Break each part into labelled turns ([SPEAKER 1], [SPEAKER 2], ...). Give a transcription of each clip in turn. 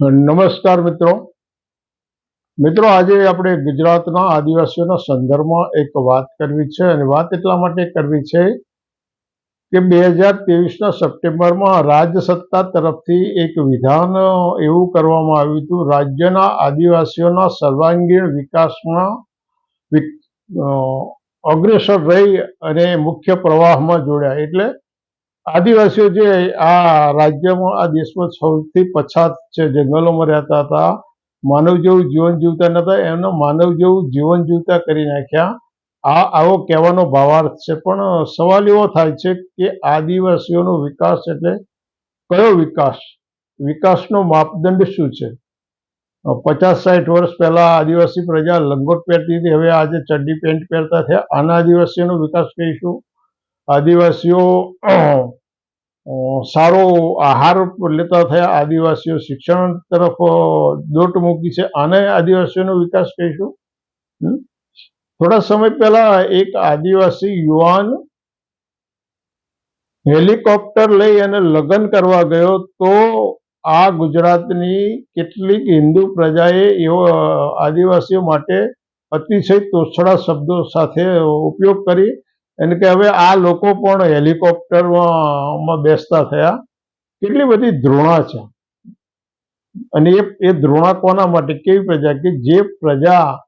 [SPEAKER 1] નમસ્કાર મિત્રો. મિત્રો, આજે આપણે ગુજરાતના આદિવાસીઓના સંદર્ભમાં એક વાત કરવી છે અને વાત એટલા માટે કરવી છે કે બે હજાર ત્રેવીસના સપ્ટેમ્બરમાં રાજ્ય સત્તા તરફથી એક વિધાન એવું કરવામાં આવ્યું હતું, રાજ્યના આદિવાસીઓના સર્વાંગીણ વિકાસમાં અગ્રેસર રહી અને મુખ્ય પ્રવાહમાં જોડ્યા. એટલે આદિવાસીઓ જે આ રાજ્યમાં, આ દેશમાં સૌથી પછાત છે જંગલોમાં રહેતા હતા, માનવ જેવું જીવન જીવતા નતા, એમનો માનવ જેવું જીવન જીવતા કરી નાખ્યા. આ આવો કહેવાનો ભાવાર્થ છે. પણ સવાલ એવો થાય છે કે આદિવાસીઓનો વિકાસ એટલે કયો વિકાસ? વિકાસનો માપદંડ શું છે? પચાસ સાઠ વર્ષ પહેલા આદિવાસી પ્રજા લંગોટ પહેરતી હતી. હવે આજે ચડ્ડી પેન્ટ પહેરતા થયા. આના આદિવાસીઓનો વિકાસ કહીશું આદિવાસીઓ સારો આહાર લેતા થયા આદિવાસીઓ શિક્ષણ તરફ દોટ મૂકી છે આને આદિવાસીઓનો વિકાસ કહીશું? થોડા સમય પહેલા એક આદિવાસી યુવાન હેલિકોપ્ટર લઈ અને લગ્ન કરવા ગયો તો આ ગુજરાતની કેટલીક હિન્દુ પ્રજાએ એવો આદિવાસીઓ માટે અતિશય તોછડા શબ્દો સાથે ઉપયોગ કરી અને કે હવે આ લોકો પણ હેલિકોપ્ટરમાં બેસતા થયા. કેટલી બધી ધૃણા છે. અને એ એ ધૃણા કોના માટે? કેવી પ્રજા? કે જે પ્રજા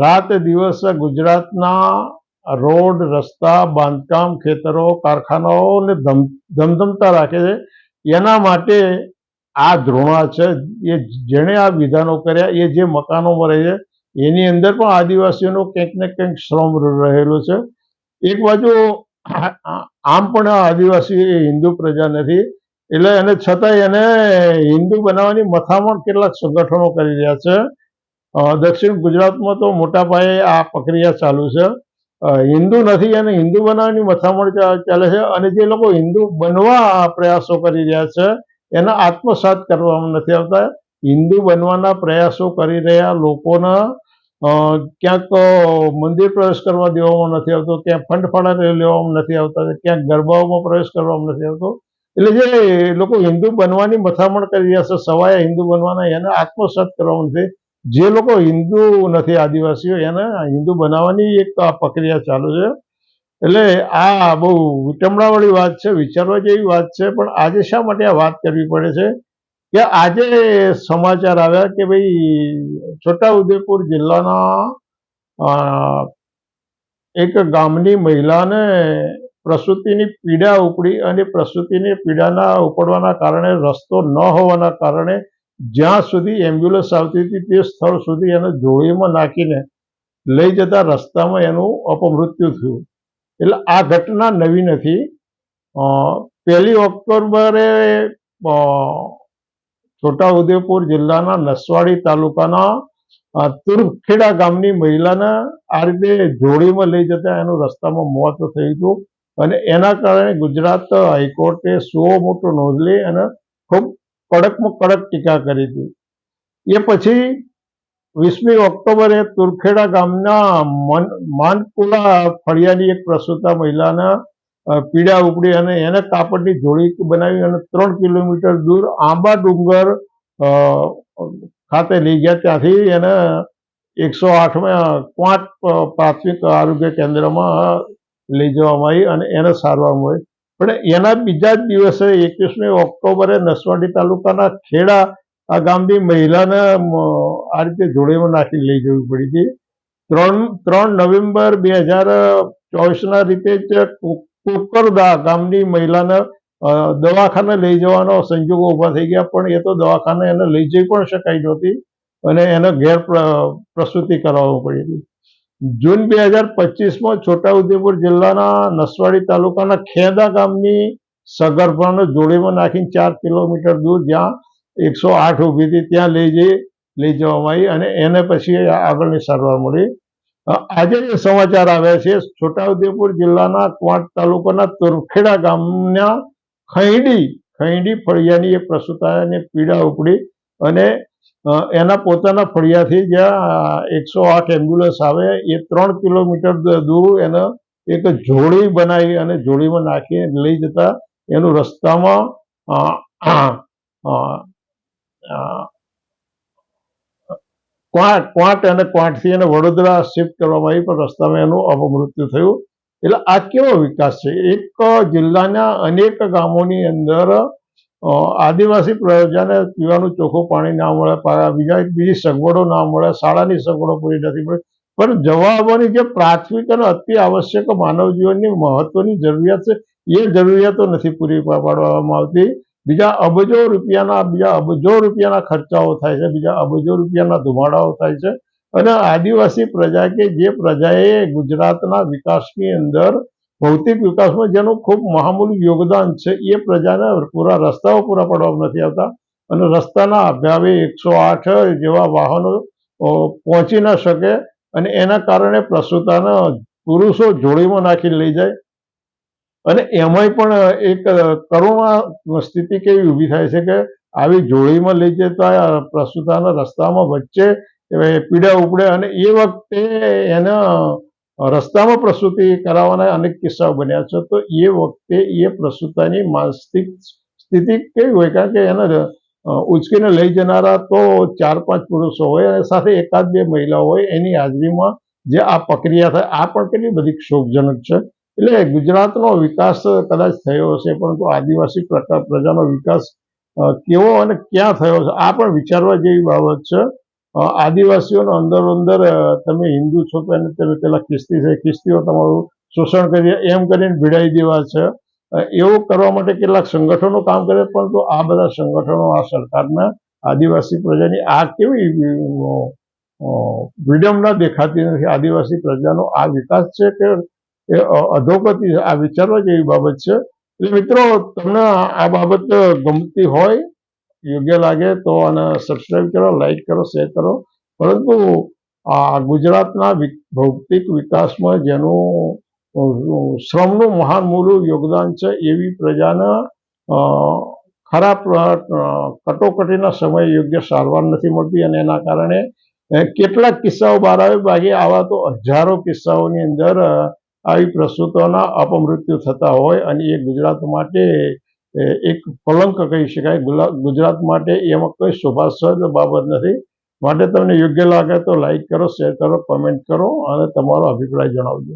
[SPEAKER 1] રાત દિવસ ગુજરાતના રોડ, રસ્તા, બાંધકામ ખેતરો, કારખાનાઓને ધમ, ધમધમતા રાખે છે. એના માટે આ ધૃણા છે. એ જેણે આ વિધાનો કર્યા, એ જે મકાનોમાં રહે છે, એની અંદર પણ આદિવાસીઓનો કંઈક ને કંઈક શ્રમ રહેલો છે. એક બાજુ આમ પણ આદિવાસી હિન્દુ પ્રજા નથી. એટલે એને છતાંય એને હિન્દુ બનાવવાની મથામણ કેટલાક સંગઠનો કરી રહ્યા છે. દક્ષિણ ગુજરાતમાં તો મોટા પાયે આ પ્રક્રિયા ચાલુ છે. હિન્દુ નથી અને હિન્દુ બનાવવાની મથામણ ચાલે છે અને જે લોકો હિન્દુ બનવા પ્રયાસો કરી રહ્યા છે, એના આત્મસાત કરવામાં નથી આવતા. હિન્દુ બનવાના પ્રયાસો કરી રહ્યા લોકોના ક્યાંક મંદિર પ્રવેશ કરવા દેવામાં નથી આવતો, ક્યાંક ફંડ ફાળા લેવામાં નથી આવતા, ક્યાંક ગરબાઓમાં પ્રવેશ કરવામાં નથી આવતો. એટલે જે લોકો હિન્દુ બનવાની મથામણ કરી રહ્યા છે સવાયા હિન્દુ બનવાના, એને આત્મસાત કરવામાં નથી જે લોકો હિન્દુ નથી, આદિવાસીઓ, એને હિન્દુ બનાવવાની એક પ્રક્રિયા ચાલુ છે. એટલે આ બહુ વિટમણાવાળી વાત છે, વિચારવા જેવી વાત છે, પણ આજે શા માટે આ વાત કરવી પડે છે? કે આજે સમાચાર આવ્યા કે ભાઈ છોટાઉદેપુર જિલ્લાના એક ગામની મહિલાને પ્રસૂતિની પીડા ઉપડી અને પ્રસૂતિની પીડાના ઉપડવાના કારણે રસ્તો ન હોવાના કારણે જ્યાં સુધી એમ્બ્યુલન્સ આવતી હતી તે સ્થળ સુધી એને જોડીમાં નાખીને લઈ જતા રસ્તામાં એનું અપમૃત્યુ થયું. એટલે આ ઘટના નવી નથી. પહેલી ઓક્ટોબરે છોટાઉદેપુર જિલ્લાના નસવાડી તાલુકાના તુર્ખેડા ગામની મહિલાને આ રીતે જોડીમાં લઈ જતા એનું રસ્તામાં મોત થયું હતું અને એના કારણે ગુજરાત હાઈકોર્ટે સો મોટો નોંધ લઈ અને ખૂબ કડકમાં કડક ટીકા કરી હતી. એ પછી વીસમી ઓક્ટોબરે તુરખેડા ગામના મન માનપુરા ફળિયાની એક પ્રસૂતા મહિલાના પીડા ઉપડી અને એને કાપડની જોડી બનાવી અને ત્રણ કિલોમીટર દૂર આંબા ડુંગર ખાતે લઈ ગયા. ત્યાંથી એને એકસો આઠમાં પાંચ પ્રાથમિક આરોગ્ય કેન્દ્રમાં લઈ જવામાં આવી અને એને સારવાર મળી પણ એના બીજા જ દિવસે એકવીસમી ઓક્ટોબરે નસવાડી તાલુકાના ખેડા આ ગામની મહિલાને આ રીતે જોડેમાં નાખી લઈ જવી પડી હતી. ત્રણ ત્રણ નવેમ્બર બે હજાર ચોવીસના રીતે જ કુકરદા ગામની મહિલાને દવાખાને લઈ જવાનો સંજોગો ઊભા થઈ ગયા, પણ એ તો દવાખાને એને લઈ જઈ પણ શકાય નહોતી અને એને પ્ર- પ્રસૂતિ કરાવવી પડી હતી. જૂન બે હજાર પચીસમાં છોટાઉદેપુર જિલ્લાના નસવાડી તાલુકાના ખેદા ગામની સગર્ભાને જોડીમાં નાખીને ચાર કિલોમીટર દૂર જ્યાં એકસો આઠ ઊભી હતી, ત્યાં લઈ જઈ, લઈ જવામાં આવી અને એને પછી આગળની સારવાર મળી. આજે જે સમાચાર આવ્યા છે, છોટાઉદેપુર જિલ્લાના ક્વાંટ તાલુકાના તુરખેડા ગામના ખૈડી ખૈડી ફળિયાની એ પ્રસૂતાને પીડા ઉપડી અને એના પોતાના ફળિયાથી જ્યાં એકસો આઠ એમ્બ્યુલન્સ આવે, એ ત્રણ કિલોમીટર દૂર એને એક જોડી બનાવી અને જોડીમાં નાખી લઈ જતા એનું રસ્તામાં ક્વાંટ ક્વાંટ અને ક્વાંટથી એને વડોદરા શિફ્ટ કરવામાં આવી, પણ રસ્તામાં એનું અપમૃત્યુ થયું. એટલે આ કેવો વિકાસ છે? એક જિલ્લાના અનેક ગામોની અંદર આદિવાસી પ્રજાને પીવાનું ચોખ્ખું પાણી ના મળે બીજા બીજી સગવડો ના મળે, શાળાની સગવડો પૂરી નથી મળે. પણ જવાબોની જે પ્રાથમિક અને અતિ આવશ્યક માનવ જીવનની મહત્વની જરૂરિયાત છે, એ જરૂરિયાતો નથી પૂરી પાડવામાં આવતી. બીજા અબજો રૂપિયાના, બીજા અબજો રૂપિયાના ખર્ચાઓ થાય છે, બીજા અબજો રૂપિયાના ધુમાડાઓ થાય છે. અને આદિવાસી પ્રજા કે જે પ્રજાએ ગુજરાતના વિકાસની અંદર ભૌતિક વિકાસમાં જેનું ખૂબ મહામૂલી યોગદાન છે, એ પ્રજાને પૂરા રસ્તાઓ પૂરા પાડવામાં નથી આવતા. અને રસ્તાના અભાવે એકસો આઠ જેવા વાહનો પહોંચી ન શકે અને એના કારણે પ્રસૂતાના પુરુષો જોડીમાં નાખી લઈ જાય. અને એમાંય પણ એક કરુણા સ્થિતિ કેવી ઊભી થાય છે કે આવી જોડીમાં લઈ જતા પ્રસ્તુતાના રસ્તામાં વચ્ચે પીડા ઉપડે અને એ વખતે એના રસ્તામાં પ્રસૂતિ કરાવવાના અનેક કિસ્સાઓ બન્યા છે. તો એ વખતે એ પ્રસૂતાની માનસિક સ્થિતિ કેવી હોય? કારણ કે એને ઉચકીને લઈ જનારા તો ચાર, પાંચ પુરુષો હોય અને સાથે એકાદ બે મહિલાઓ હોય, એની હાજરીમાં જે આ પ્રક્રિયા થાય, આ પણ કેટલી બધી ક્ષોભજનક છે. એટલે ગુજરાતનો વિકાસ કદાચ થયો હશે, પરંતુ આદિવાસી પ્રજાનો વિકાસ કેવો અને ક્યાં થયો છે, આ પણ વિચારવા જેવી બાબત છે. આદિવાસીઓનો અંદર અંદર તમે હિન્દુ છો તો એને તમે પેલા ખ્રિસ્તી છે, ખ્રિસ્તીઓ તમારું શોષણ કરી, એમ કરીને ભીડાઈ દેવા છે. એવું કરવા માટે કેટલાક સંગઠનો કામ કરે, પરંતુ આ બધા સંગઠનો આ સરકારના આદિવાસી પ્રજાની આ કેવી વિડમ વિડંબના દેખાતી નથી. આદિવાસી પ્રજાનો આ વિકાસ છે કે એ અધોગતિ આ વિચારવા જેવી બાબત છે. એટલે મિત્રો, તમને આ બાબત ગમતી હોય, યોગ્ય લાગે તો આને સબસ્ક્રાઈબ કરો લાઈક કરો શેર કરો. પરંતુ આ ગુજરાતના ભૌતિક વિકાસમાં જેનું શ્રમનું મહાન મૂળું યોગદાન છે, એવી પ્રજાના ખરાબ કટોકટીના સમયે યોગ્ય સારવાર નથી મળતી અને એના કારણે કેટલાક કિસ્સાઓ બહાર આવે બાકી આવા તો હજારો કિસ્સાઓની અંદર આવી પ્રસૂતોના અપમૃત્યુ થતા હોય અને એ ગુજરાત માટે એક કલંક કહી શકાય. ગુજરાત માટે એમાં કોઈ શોભાસ્પદ બાબત નથી. માટે તમને યોગ્ય લાગે તો લાઈક કરો શેર કરો કમેન્ટ કરો અને તમારો અભિપ્રાય જણાવજો.